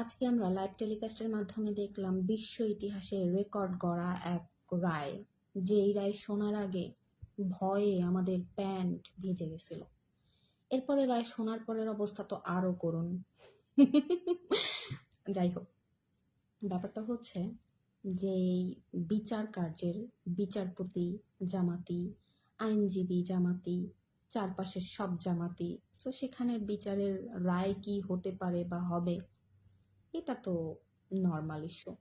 আজকে আমরা লাইভ টেলিকাস্টের মাধ্যমে দেখলাম বিশ্ব ইতিহাসে রেকর্ড গড়া এক রায়, যেই রায় শোনার আগে ভয়ে আমাদের প্যান্ট ভিজে গেছিল। এরপরে রায় শোনার পরের অবস্থা তো আরও করুন। যাই হোক, ব্যাপারটা হচ্ছে যে বিচার কার্যের বিচারপতি, জামাতি, আইনজীবী জামাতি, চারপাশের সব জামাতি, তো সেখানের বিচারের রায় কি হতে পারে বা হবে এটা তো নর্মাল ইস্যু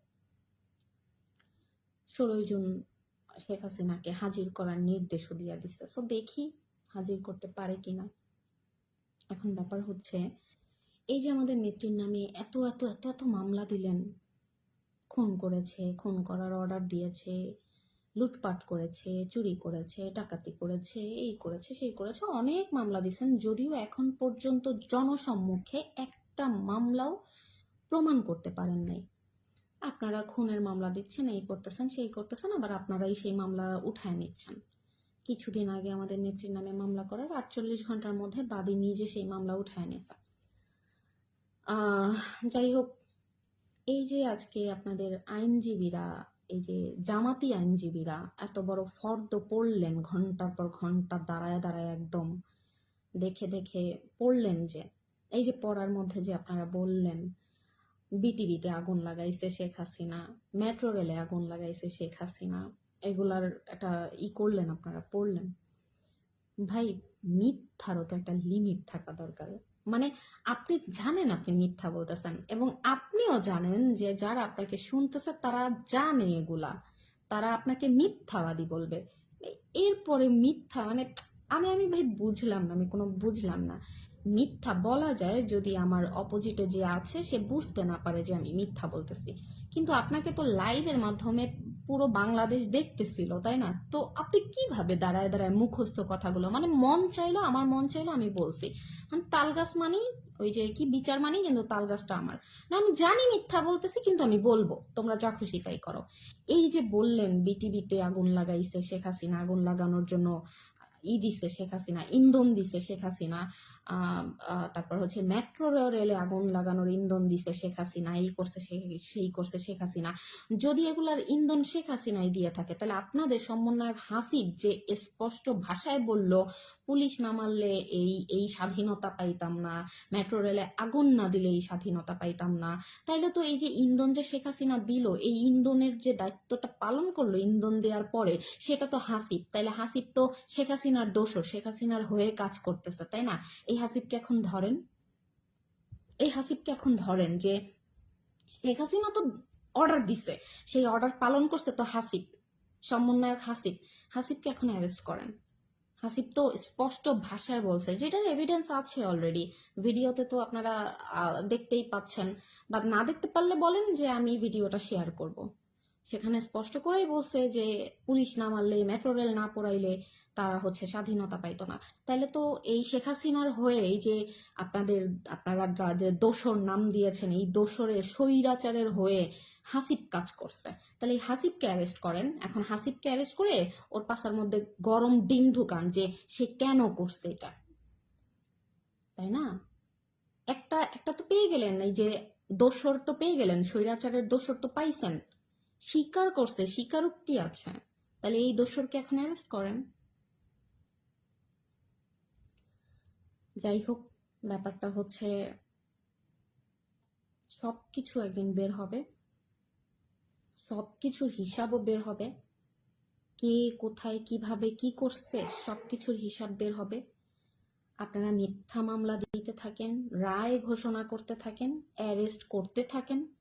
ষোলোই জুন শেখ হাসিনাকে হাজির করার নির্দেশও দিয়ে দিচ্ছে সো দেখি হাজির করতে পারে কিনা। এখন ব্যাপার হচ্ছে, এই যে আমাদের নেত্রীর নামে এত এত এত এত মামলা দিলেন, খুন করেছে, খুন করার অর্ডার দিয়েছে, লুটপাট করেছে, চুরি করেছে, ডাকাতি করেছে, এই করেছে, সেই করেছে, অনেক মামলা দিয়েছেন যদিও এখন পর্যন্ত জনসম্মুখে একটা মামলাও প্রমাণ করতে পারেন নাই। আপনারা খুনের মামলা দিচ্ছেন, এই করতেছেন, সেই করতেছেন, আবার আপনারাই সেই মামলা উঠায় নিচ্ছেন। কিছুদিন আগে আমাদের নেত্রীর নামে মামলা করার আটচল্লিশ ঘণ্টার মধ্যে বাদী নিজে সেই মামলা উঠায় নিয়েছে। যাই হোক, এই যে আজকে আপনাদের আইনজীবীরা, এই যে জামাতি আইনজীবীরা এত বড় ফর্দ পড়লেন ঘণ্টার পর ঘণ্টা, দাঁড়ায় দাঁড়ায় একদম দেখে দেখে পড়লেন যে, এই যে পড়ার মধ্যে যে আপনারা বললেন বিটিভিতে আগুন লাগাইছে শেখ হাসিনা, মেট্রো রেলে আগুন লাগাইছে শেখ হাসিনা, এগুলার একটা ই করলেন আপনারা, পড়লেন। ভাই মিথ্যারও তো একটা লিমিট থাকা দরকার। মানে আপনি জানেন আপনি মিথ্যা বলতেছেন, এবং আপনিও জানেন যে যারা আপনাকে শুনতেছে তারা জানে এগুলা। তারা আপনাকে মিথ্যাবাদী বলবে। এরপরে মিথ্যা মানে আমি আমি ভাই বুঝলাম না, আমি কোনো বুঝলাম না। মিথ্যা বলা যায় যদি আমার অপোজিটে যে আছে, সে বুঝতে না পারে যে আমি মিথ্যা বলতেছি। কিন্তু আপনাকে তো লাইভের মাধ্যমে পুরো বাংলাদেশ দেখতেছিল, তাই না? তো আপনি কীভাবে দাঁড়ায় দাঁড়ায় মুখস্থ কথাগুলো মানে মন চাইলো, আমার মন চাইলো আমি বলছি। মানে তালগাছ মানেই, ওই যে কি বিচার মানেই কিন্তু তালগাছটা আমার। না, আমি জানি মিথ্যা বলতেছি, কিন্তু আমি বলব, তোমরা যা খুশি তাই করো। এই যে বললেন বিটিভিতে আগুন লাগাইছে, শেখ হাসিনা আগুন লাগানোর জন্য ই দিছে শেখ হাসিনা, ইন্ধন দিছে শেখ হাসিনা তারপর হচ্ছে মেট্রো রেলে আগুন লাগানোর ইন্ধন দিছে শেখ হাসিনা, এই করছে সেই করছে শেখ হাসিনা। যদি এগুলার ইন্ধন শেখ হাসিনাই দিয়ে থাকে, তাহলে আপনাদের সমন্বয়ক হাসিব যে স্পষ্ট ভাষায় বলল, পুলিশ না মারলে এই এই স্বাধীনতা পাইতাম না মেট্রো রেলে আগুন না দিলে এই স্বাধীনতা পাইতাম না। তাইলে তো এই যে ইন্ধন যে শেখ হাসিনা দিল, এই ইন্ধনের যে দায়িত্বটা পালন করল ইন্ধন দেওয়ার পরে, সেটা তো হাসিব। তাইলে হাসিব তো শেখ হাসিনার দোষর শেখ হাসিনার হয়ে কাজ করতেছে, তাই না? এই হাসিবকে এখন ধরেন, এই হাসিবকে এখন ধরেন যে শেখ হাসিনা তো অর্ডার দিছে, সেই অর্ডার পালন করছে তো হাসিব, সমন্বয়ক হাসিব। হাসিবকে এখন অ্যারেস্ট করেন। হাসিব তো স্পষ্ট ভাষায় বলছে, যেটার এভিডেন্স আছে অলরেডি ভিডিওতে তো আপনারা দেখতেই পাচ্ছেন। বা না দেখতে পারলে বলেন যে আমি ভিডিওটা শেয়ার করব। সেখানে স্পষ্ট করেই বলছে যে, পুলিশ না মারলে, মেট্রো রেল না পড়াইলে তারা হচ্ছে স্বাধীনতা পাইতো না। তাইলে তো এই শেখ হাসিনার হয়ে এই যে আপনাদের, আপনারা যে দোসর নাম দিয়েছেন, এই দোসরের স্বৈরাচারের হয়ে হাসিব কাজ করছে। তাহলে এই হাসিবকে অ্যারেস্ট করেন। এখন হাসিবকে অ্যারেস্ট করে ওর পাশার মধ্যে গরম ডিম ঢুকান যে সে কেন করছে এটা। তাই না? একটা একটা তো পেয়ে গেলেন, এই যে দোসর তো পেয়ে গেলেন, স্বৈরাচারের দোসর তো পাইছেন। স্বীকার করছে, স্বীকারোক্তি আছে। তাহলে এই দোসরকে এখন অ্যারেস্ট করেন। যাই হোক ব্যাপারটা হচ্ছে সব কিছু একদিন বের হবে। সব কিছুর হিসাবও বের হবে। কে কোথায়, কীভাবে, কি করছে সব কিছুর হিসাব বের হবে। আপনারা মিথ্যা মামলা দিতে থাকেন, রায় ঘোষণা করতে থাকেন অ্যারেস্ট করতে থাকেন।